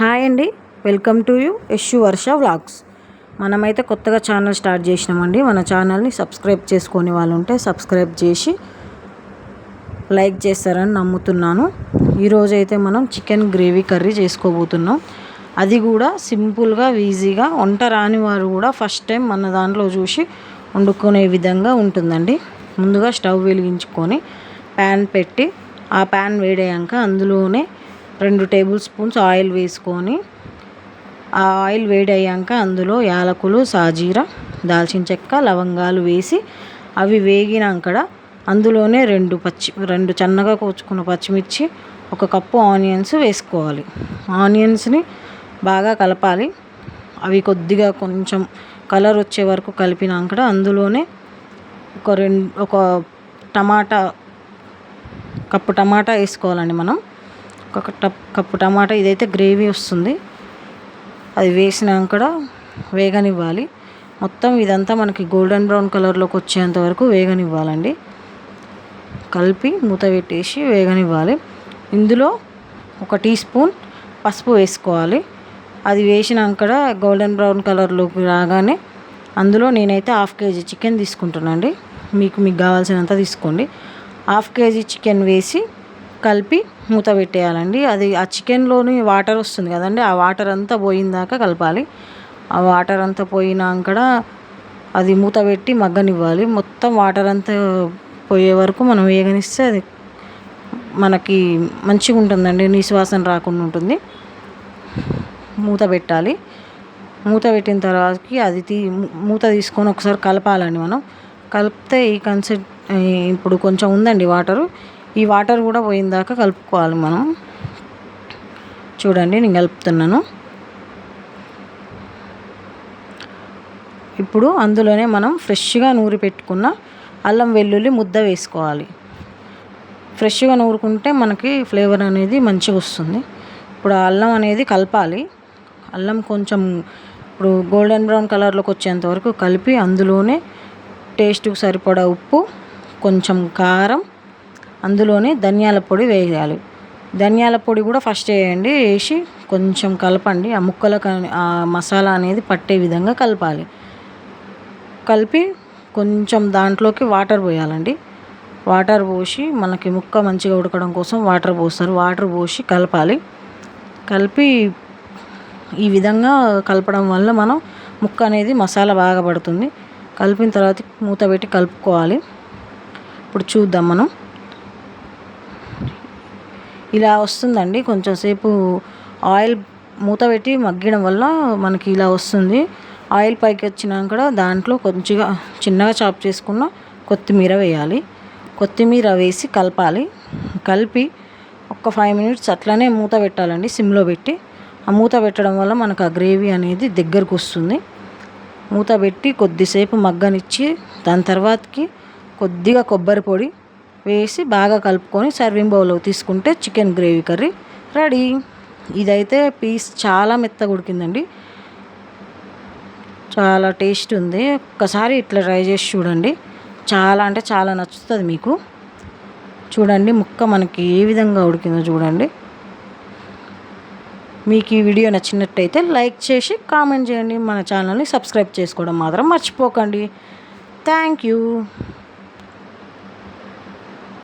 Hi అండి. Welcome to you Yashu Varsha vlogs. మనమైతే కొత్తగా ఛానల్ స్టార్ట్ చేసినామండి. మన ఛానల్ని సబ్స్క్రైబ్ చేసుకొని వాళ్ళు ఉంటే సబ్స్క్రైబ్ చేసి లైక్ చేస్తారని నమ్ముతున్నాను. ఈరోజు అయితే మనం చికెన్ గ్రేవీ కర్రీ చేసుకోబోతున్నాం. అది కూడా సింపుల్గా ఈజీగా వంట రాని వారు కూడా ఫస్ట్ టైం మన దాంట్లో చూసి వండుకునే విధంగా ఉంటుందండి. ముందుగా స్టవ్ వెలిగించుకొని ప్యాన్ పెట్టి ఆ ప్యాన్ వేడయ్యాక అందులోనే రెండు టేబుల్ స్పూన్స్ ఆయిల్ వేసుకొని ఆ ఆయిల్ వేడయ్యాక అందులో యాలకులు సాజీర దాల్చిన చెక్క లవంగాలు వేసి అవి వేగినాక అందులోనే రెండు పచ్చి రెండు చన్నగా కోచుకున్న పచ్చిమిర్చి ఒక కప్పు ఆనియన్స్ వేసుకోవాలి. ఆనియన్స్ని బాగా కలపాలి. అవి కొద్దిగా కొంచెం కలర్ వచ్చే వరకు కలిపినాక అందులోనే ఒక రెండు ఒక టమాటా కప్పు టమాటా వేసుకోవాలండి మనం. ఒక టప్ కప్పు టమాటా ఇదైతే గ్రేవీ వస్తుంది. అది వేసినాక వేగనివ్వాలి. మొత్తం ఇదంతా మనకి గోల్డెన్ బ్రౌన్ కలర్లోకి వచ్చేంత వరకు వేగనివ్వాలండి. కలిపి మూత పెట్టేసి వేగనివ్వాలి. ఇందులో ఒక టీ స్పూన్ పసుపు వేసుకోవాలి. అది వేసినాక గోల్డెన్ బ్రౌన్ కలర్లోకి రాగానే అందులో నేనైతే హాఫ్ కేజీ చికెన్ తీసుకుంటానండి మీకు మీకు కావాల్సినంత తీసుకోండి. హాఫ్ కేజీ చికెన్ వేసి కలిపి మూత పెట్టేయాలండి. అది ఆ చికెన్లోని వాటర్ వస్తుంది కదండి ఆ వాటర్ అంతా పోయిందాక కలపాలి. ఆ వాటర్ అంతా పోయినాక అది మూత పెట్టి మగ్గనివ్వాలి. మొత్తం వాటర్ అంతా పోయే వరకు మనం వేగనిస్తే అది మనకి మంచిగా ఉంటుందండి నిశ్వాసన రాకుండా ఉంటుంది. మూత పెట్టాలి. మూత పెట్టిన తర్వాతకి అది తీ మూత తీసుకొని ఒకసారి కలపాలండి మనం. కలిపితే ఈ కన్సెట్ ఇప్పుడు కొంచెం ఉందండి వాటరు. ఈ వాటర్ కూడా పోయిందాక కలుపుకోవాలి మనం. చూడండి నేను కలుపుతున్నాను. ఇప్పుడు అందులోనే మనం ఫ్రెష్గా నూరి పెట్టుకున్న అల్లం వెల్లుల్లి ముద్ద వేసుకోవాలి. ఫ్రెష్గా నూరుకుంటే మనకి ఫ్లేవర్ అనేది మంచిగా వస్తుంది. ఇప్పుడు అల్లం అనేది కలపాలి. అల్లం కొంచెం ఇప్పుడు గోల్డెన్ బ్రౌన్ కలర్లోకి వచ్చేంత వరకు కలిపి అందులోనే టేస్ట్కి సరిపడా ఉప్పు కొంచెం కారం అందులోనే ధనియాల పొడి వేయాలి. ధనియాల పొడి కూడా ఫస్ట్ వేయండి వేసి కొంచెం కలపండి. ఆ ముక్కలకు ఆ మసాలా అనేది పట్టే విధంగా కలపాలి. కలిపి కొంచెం దాంట్లోకి వాటర్ పోయాలండి. వాటర్ పోసి మనకి ముక్క మంచిగా ఉడకడం కోసం వాటర్ పోస్తారు. వాటర్ పోసి కలపాలి. కలిపి ఈ విధంగా కలపడం వల్ల మనం ముక్క అనేది మసాలా బాగా పడుతుంది. కలిపిన తర్వాత మూత పెట్టి కలుపుకోవాలి. ఇప్పుడు చూద్దాం మనం. ఇలా వస్తుందండి. కొంచెం సేపు ఆయిల్ మూత పెట్టి మగ్గడం వల్ల మనకి ఇలా వస్తుంది. ఆయిల్ పైకి వచ్చినాక దాంట్లో కొంచెంగా చిన్నగా చాప్ చేసుకున్న కొత్తిమీర వేయాలి. కొత్తిమీర వేసి కలపాలి. కలిపి ఒక ఫైవ్ మినిట్స్ అట్లనే మూత పెట్టాలండి సిమ్లో పెట్టి. ఆ మూత పెట్టడం వల్ల మనకు ఆ గ్రేవీ అనేది దగ్గరకు వస్తుంది. మూత పెట్టి కొద్దిసేపు మగ్గనిచ్చి దాని తర్వాతకి కొద్దిగా కొబ్బరి పొడి వేసి బాగా కలుపుకొని సర్వింగ్ బౌల్లో తీసుకుంటే చికెన్ గ్రేవీ కర్రీ రెడీ ఇదైతే పీస్ చాలా మెత్తగా ఉడికిందండి. చాలా టేస్ట్ ఉంది. ఒక్కసారి ఇట్లా ట్రై చేసి చూడండి. చాలా అంటే చాలా నచ్చుతుంది మీకు. చూడండి ముక్క మనకి ఏ విధంగా ఉడికిందో చూడండి. మీకు ఈ వీడియో నచ్చినట్టయితే లైక్ చేసి కామెంట్ చేయండి. మన ఛానల్ని సబ్స్క్రైబ్ చేసుకోవడం మాత్రం మర్చిపోకండి. Thank you